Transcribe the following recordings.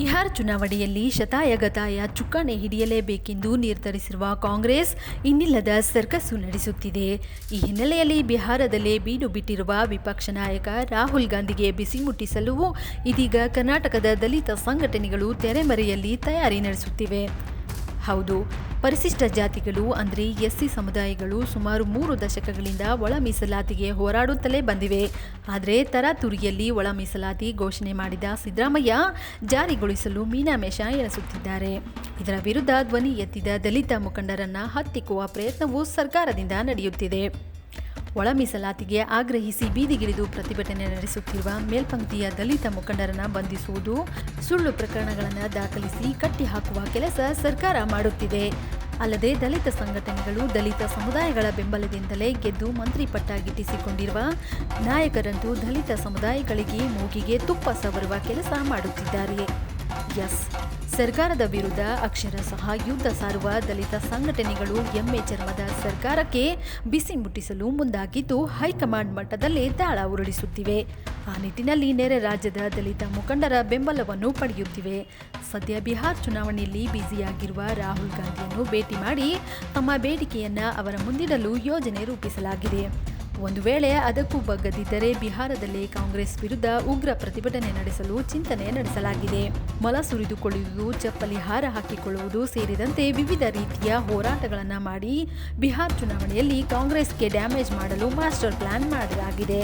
ಬಿಹಾರ ಚುನಾವಣೆಯಲ್ಲಿ ಶತಾಯಗತಾಯ ಚುಕ್ಕಾಣೆ ಹಿಡಿಯಲೇಬೇಕೆಂದು ನಿರ್ಧರಿಸಿರುವ ಕಾಂಗ್ರೆಸ್ ಇನ್ನಿಲ್ಲದ ಸರ್ಕಸ್ಸು ನಡೆಸುತ್ತಿದೆ. ಈ ಹಿನ್ನೆಲೆಯಲ್ಲಿ ಬಿಹಾರದಲ್ಲೇ ಬೀಡು ಬಿಟ್ಟಿರುವ ವಿಪಕ್ಷ ನಾಯಕ ರಾಹುಲ್ ಗಾಂಧಿಗೆ ಬಿಸಿ ಮುಟ್ಟಿಸಲು ಇದೀಗ ಕರ್ನಾಟಕದ ದಲಿತ ಸಂಘಟನೆಗಳು ತೆರೆಮರೆಯಲ್ಲಿ ತಯಾರಿ ನಡೆಸುತ್ತಿವೆ. ಹೌದು ಪರಿಶಿಷ್ಟ ಜಾತಿಗಳು, ಅಂದರೆ ಎಸ್ಸಿ ಸಮುದಾಯಗಳು ಸುಮಾರು ಮೂರು ದಶಕಗಳಿಂದ ಒಳ ಮೀಸಲಾತಿಗೆ ಹೋರಾಡುತ್ತಲೇ ಬಂದಿವೆ. ಆದರೆ ತರಾತುರಿಯಲ್ಲಿ ಒಳ ಮೀಸಲಾತಿ ಘೋಷಣೆ ಮಾಡಿದ ಸಿದ್ದರಾಮಯ್ಯ ಜಾರಿಗೊಳಿಸಲು ಮೀನಾಮೇಷ ಎಣಿಸುತ್ತಿದ್ದಾರೆ. ಇದರ ವಿರುದ್ಧ ಧ್ವನಿ ಎತ್ತಿದ ದಲಿತ ಮುಖಂಡರನ್ನ ಹತ್ತಿಕ್ಕುವ ಪ್ರಯತ್ನವೂ ಸರ್ಕಾರದಿಂದ ನಡೆಯುತ್ತಿದೆ. ಒಳ ಮೀಸಲಾತಿಗೆ ಆಗ್ರಹಿಸಿ ಬೀದಿಗಿಳಿದು ಪ್ರತಿಭಟನೆ ನಡೆಸುತ್ತಿರುವ ಮೇಲ್ಪಂಕ್ತಿಯ ದಲಿತ ಮುಖಂಡರನ್ನ ಬಂಧಿಸುವುದು, ಸುಳ್ಳು ಪ್ರಕರಣಗಳನ್ನು ದಾಖಲಿಸಿ ಕಟ್ಟಿಹಾಕುವ ಕೆಲಸ ಸರ್ಕಾರ ಮಾಡುತ್ತಿದೆ. ಅಲ್ಲದೆ ದಲಿತ ಸಂಘಟನೆಗಳು ದಲಿತ ಸಮುದಾಯಗಳ ಬೆಂಬಲದಿಂದಲೇ ಗೆದ್ದು ಮಂತ್ರಿ ಪಟ್ಟ ಗಿಟ್ಟಿಸಿಕೊಂಡಿರುವ ನಾಯಕರಂತೂ ದಲಿತ ಸಮುದಾಯಗಳಿಗೆ ಮೂಗಿಗೆ ತುಪ್ಪ ಸವರುವ ಕೆಲಸ ಮಾಡುತ್ತಿದ್ದಾರೆ. ಎಸ್. ಸರ್ಕಾರದ ವಿರುದ್ಧ ಅಕ್ಷರ ಸಹ ಯುದ್ಧ ಸಾರುವ ದಲಿತ ಸಂಘಟನೆಗಳು ಎಮ್ಮೆ ಚರ್ಮದ ಸರ್ಕಾರಕ್ಕೆ ಬಿಸಿ ಮುಟ್ಟಿಸಲು ಮುಂದಾಗಿದ್ದು ಹೈಕಮಾಂಡ್ ಮಟ್ಟದಲ್ಲಿ ದಾಳ ಉರುಳಿಸುತ್ತಿವೆ. ಆ ನಿಟ್ಟಿನಲ್ಲಿ ನೆರೆ ರಾಜ್ಯದ ದಲಿತ ಮುಖಂಡರ ಬೆಂಬಲವನ್ನು ಪಡೆಯುತ್ತಿವೆ. ಸದ್ಯ ಬಿಹಾರ್ ಚುನಾವಣೆಯಲ್ಲಿ ಬ್ಯುಸಿಯಾಗಿರುವ ರಾಹುಲ್ ಗಾಂಧಿಯನ್ನು ಭೇಟಿ ಮಾಡಿ ತಮ್ಮ ಬೇಡಿಕೆಯನ್ನು ಅವರ ಮುಂದಿಡಲು ಯೋಜನೆ ರೂಪಿಸಲಾಗಿದೆ. ಒಂದು ವೇಳೆ ಅದಕ್ಕೂ ಬಗ್ಗದಿದ್ದರೆ ಬಿಹಾರದಲ್ಲಿ ಕಾಂಗ್ರೆಸ್ ವಿರುದ್ಧ ಉಗ್ರ ಪ್ರತಿಭಟನೆ ನಡೆಸಲು ಚಿಂತನೆ ನಡೆಸಲಾಗಿದೆ. ಮಲ ಸುರಿದುಕೊಳ್ಳುವುದು, ಚಪ್ಪಲಿ ಹಾರ ಹಾಕಿಕೊಳ್ಳುವುದು ಸೇರಿದಂತೆ ವಿವಿಧ ರೀತಿಯ ಹೋರಾಟಗಳನ್ನು ಮಾಡಿ ಬಿಹಾರ್ ಚುನಾವಣೆಯಲ್ಲಿ ಕಾಂಗ್ರೆಸ್ಗೆ ಡ್ಯಾಮೇಜ್ ಮಾಡಲು ಮಾಸ್ಟರ್ ಪ್ಲಾನ್ ಮಾಡಲಾಗಿದೆ.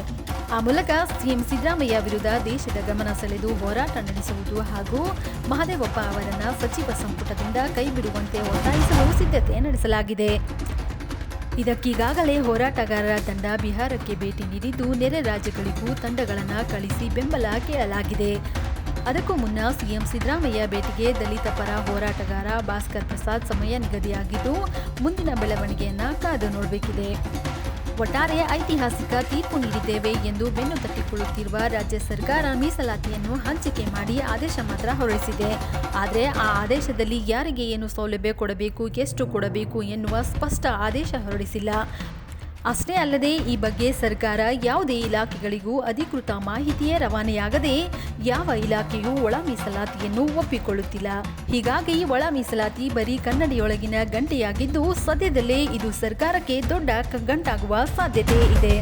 ಆ ಮೂಲಕ ಸಿಎಂ ಸಿದ್ದರಾಮಯ್ಯ ವಿರುದ್ಧ ದೇಶದ ಗಮನ ಸೆಳೆದು ಹೋರಾಟ ನಡೆಸುವುದು ಹಾಗೂ ಮಹದೇವಪ್ಪ ಅವರನ್ನು ಸಚಿವ ಸಂಪುಟದಿಂದ ಕೈಬಿಡುವಂತೆ ಒತ್ತಾಯಿಸಲು ಸಿದ್ಧತೆ ನಡೆಸಲಾಗಿದೆ. ಇದಕ್ಕೀಗಾಗಲೇ ಹೋರಾಟಗಾರರ ತಂಡ ಬಿಹಾರಕ್ಕೆ ಭೇಟಿ ನೀಡಿದ್ದು, ನೆರೆ ರಾಜ್ಯಗಳಿಗೂ ತಂಡಗಳನ್ನು ಕಳಿಸಿ ಬೆಂಬಲ ಕೇಳಲಾಗಿದೆ. ಅದಕ್ಕೂ ಮುನ್ನ ಸಿಎಂ ಸಿದ್ದರಾಮಯ್ಯ ಭೇಟಿಗೆ ದಲಿತ ಪರ ಹೋರಾಟಗಾರ ಭಾಸ್ಕರ್ ಪ್ರಸಾದ್ ಸಮಯ ನಿಗದಿಯಾಗಿದ್ದು, ಮುಂದಿನ ಬೆಳವಣಿಗೆಯನ್ನು ಕಾದು ನೋಡಬೇಕಿದೆ. ಒಟ್ಟಾರೆ ಐತಿಹಾಸಿಕ ತೀರ್ಪು ನೀಡಿದ್ದೇವೆ ಎಂದು ಬೆನ್ನು ತಟ್ಟಿಕೊಳ್ಳುತ್ತಿರುವ ರಾಜ್ಯ ಸರ್ಕಾರ ಮೀಸಲಾತಿಯನ್ನು ಹಂಚಿಕೆ ಮಾಡಿ ಆದೇಶ ಮಾತ್ರ ಹೊರಡಿಸಿದೆ. ಆದರೆ ಆ ಆದೇಶದಲ್ಲಿ ಯಾರಿಗೆ ಏನು ಸೌಲಭ್ಯ ಕೊಡಬೇಕು, ಎಷ್ಟು ಕೊಡಬೇಕು ಎನ್ನುವ ಸ್ಪಷ್ಟ ಆದೇಶ ಹೊರಡಿಸಿಲ್ಲ. ಅಷ್ಟೇ ಅಲ್ಲದೆ ಈ ಬಗ್ಗೆ ಸರ್ಕಾರ ಯಾವುದೇ ಇಲಾಖೆಗಳಿಗೂ ಅಧಿಕೃತ ಮಾಹಿತಿಯೇ ರವಾನೆಯಾಗದೆ ಯಾವ ಇಲಾಖೆಯೂ ಒಳ ಮೀಸಲಾತಿಯನ್ನು ಒಪ್ಪಿಕೊಳ್ಳುತ್ತಿಲ್ಲ. ಹೀಗಾಗಿ ಒಳ ಮೀಸಲಾತಿ ಬರೀ ಕನ್ನಡಿಯೊಳಗಿನ ಗಂಟೆಯಾಗಿದ್ದು ಸದ್ಯದಲ್ಲೇ ಇದು ಸರ್ಕಾರಕ್ಕೆ ದೊಡ್ಡ ಕಗ್ಗಂಟಾಗುವ ಸಾಧ್ಯತೆ ಇದೆ.